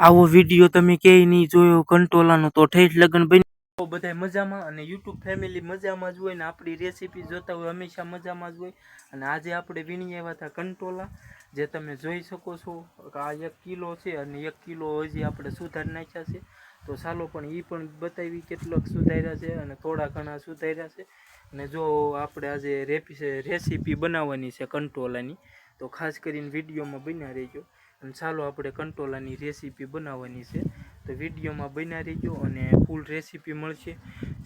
આવો વીડિયો તમે ક્યાંય નહીં જોયો, કંટોલાનો તો ઠેઠ લગન બની બધા મજામાં અને યુટ્યુબ ફેમિલી મજામાં જ હોય ને આપણી રેસીપી જોતા હોય હંમેશા મજામાં જ હોય. અને આજે આપણે વીણી આવ્યા હતા કંટોલા, જે તમે જોઈ શકો છો આ એક કિલો છે અને એક કિલો હજી આપણે સુધારી નાખ્યા છે. તો ચાલો પણ એ પણ બતાવી કેટલોક સુધાર્યા છે અને થોડા ઘણા સુધાર્યા છે. અને જો આપણે આજે રેપી રેસીપી બનાવવાની છે કંટોલાની, તો ખાસ કરીને વિડીયોમાં બન્યા રહેજો. અને ચાલો આપણે કંટોલાની રેસીપી બનાવવાની છે. તો વિડીયોમાં બન્યા રહેજો અને ફૂલ રેસીપી મળશે.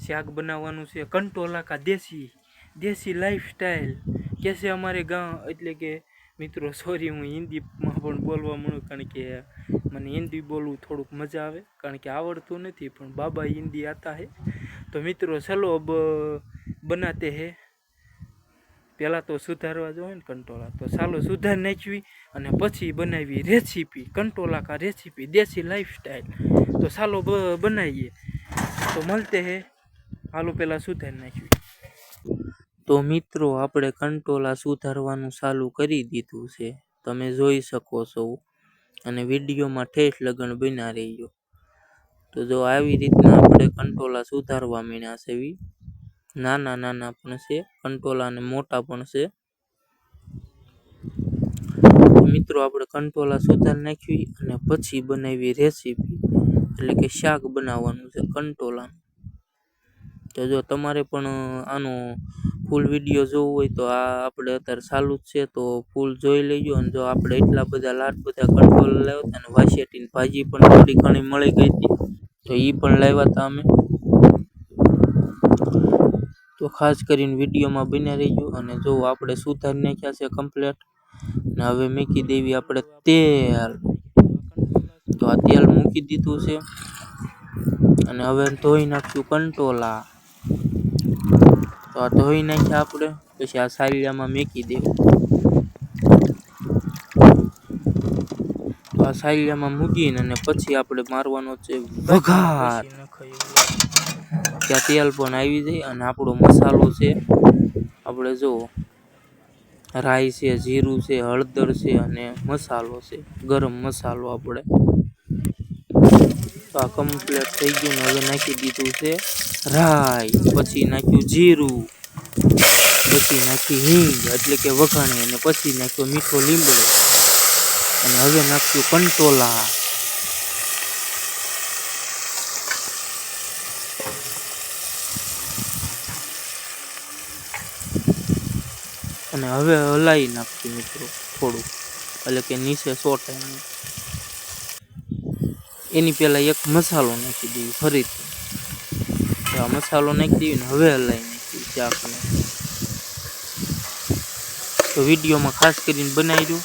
શાક બનાવવાનું છે કંટોલા કા દેશી દેશી લાઈફસ્ટાઈલ કેસે અમારે ગામ? એટલે કે મિત્રો સોરી હું હિન્દીમાં પણ બોલવા મળું કારણ કે મને હિન્દી બોલવું થોડુંક મજા આવે. કારણ કે આવડતું નથી, પણ બાબા હિન્દી આતા હે. તો મિત્રો, ચલો અબ બનાતે હે. પહેલાં તો સુધારવા જોઈએ ને કંટોલા. તો ચાલો સુધાર નાખવી અને પછી બનાવી રેસીપી કંટોલા કા રેસીપી દેશી લાઈફસ્ટાઈલ તો ચાલો બનાવીએ. તો મળતે હે. હાલો પહેલાં સુધાર નાખવી. તો મિત્રો, આપણે કંટોલા સુધારવાનું ચાલુ કરી દીધું છે. તમે જોઈ શકો છો. અને વિડીયોમાં ઠેઠ લગન બના રહ્યો તો જો આવી રીતના આપણે કંટોલા સુધારવા મીણ્યા છે નાના નાના પણ છે, કંટોલા અને મોટા પણ છે. મિત્રો, આપણે કંટોલા સુધાર નાખવી અને પછી બનાવી રેસીપી એટલે કે શાક બનાવવાનું છે કંટોલાનું. તો જો તમારે પણ આનો ફૂલ વીડિયો જોવો હોય તો આ આપણે અત્યારે ચાલુ જ છે, તો ફૂલ જોઈ લેજો. અને જો આપણે એટલા બધા લાટ બધા કંટોલા લાવ્યા હતા અને વાસેટીની ભાજી પણ થોડી ઘણી મળી ગઈ હતી. તો એ પણ લાવ્યા હતા અમે. તો ખાસ કરીને વિડીયોમાં બન્યા રહીજો અને જો આપણે સુધારી નાખ્યા છે કમ્પ્લેટ ને હવે મૂકી દેવી આપણે તેલ. તો આ તેલ મૂકી દીધું છે. અને હવે ધોઈ નાખશું કંટોલા. તો આ ધોઈ નાખ્યા આપણે, પછી આ સાલિયામાં મૂકી દેવું. તો આ સાલિયામાં મૂકીને અને પછી આપણે મારવાનો છે વઘાર. ત્યાં તેલ પણ આવી જાય અને આપણો મસાલો છે. આપણે જો રાઈ છે, જીરું છે, હળદર છે અને મસાલો છે. ગરમ મસાલો આપણે તો આ કમ્પ્લીટ થઈ ગયું હવે નાખી દીધું છે રાઈ, પછી નાખ્યું જીરું, પછી નાખી હિંગ, એટલે કે વઘાણી અને પછી નાખ્યો મીઠો લીમડો. અને હવે નાખ્યું કંટોલા. અને હવે હલાવી નાખશું મિત્રો, થોડુંક. એટલે કે નીચે સોટાય એની પહેલાં એક મસાલો નાખી દઈએ ફરીથી. આ મસાલો નાખી દઈએ ને હવે હલાવી નાખી ચાકને. તો વિડીયોમાં ખાસ કરીને બનાવી દઉં.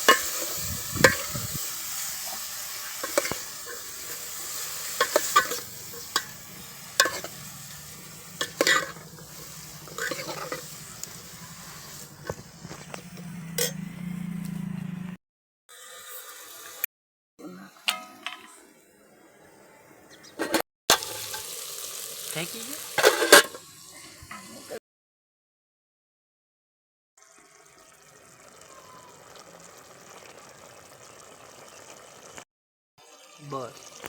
થાકી ગયો બસ